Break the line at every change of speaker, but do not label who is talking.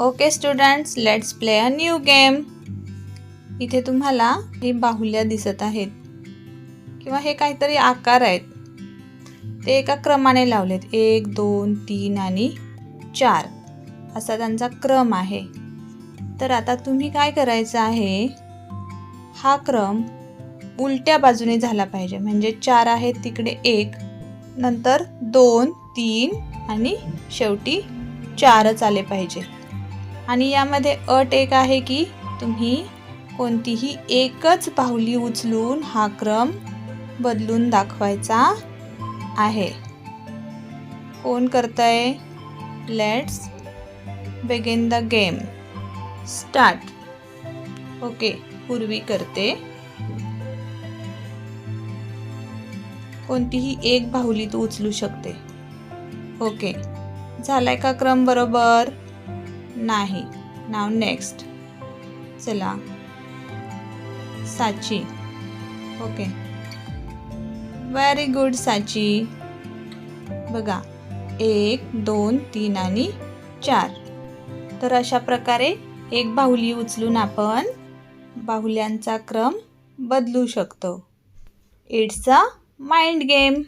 Okay students let's play a new game इथे तुम्हाला हे बाहुल्या दिसत आहेत. किंवा हे काहीतरी आकार आहेत. ते एका क्रमाने लावलेत. एक दोन तीन आणि चार. असा त्यांचा क्रम आहे. तर आता तुम्ही काय करायचं आहे? हा क्रम उलट्या बाजूने झाला पाहिजे. म्हणजे चार आहेत तिकडे एक. नंतर दोन तीन आणि शेवटी चारच आले पाहिजे. आणि यामध्ये अट एक आहे की तुम्ही कोणतीही एकच बाहुली उचलून हा क्रम बदलून दाखवायचा आहे. कोण करतंय? Let's begin the game start okay पूर्वी करते. कोणतीही एक बाहुली तू उचलू शकते. ओके झालाय का क्रम बरोबर? नाही. नाव नेक्स्ट चला. साची. ओके. व्हेरी गुड साची. बघा. एक दोन तीन आणि चार. तर अशा प्रकारे एक बाहुली उचलून आपण बाहुल्यांचा क्रम बदलू शकतो. It's a mind game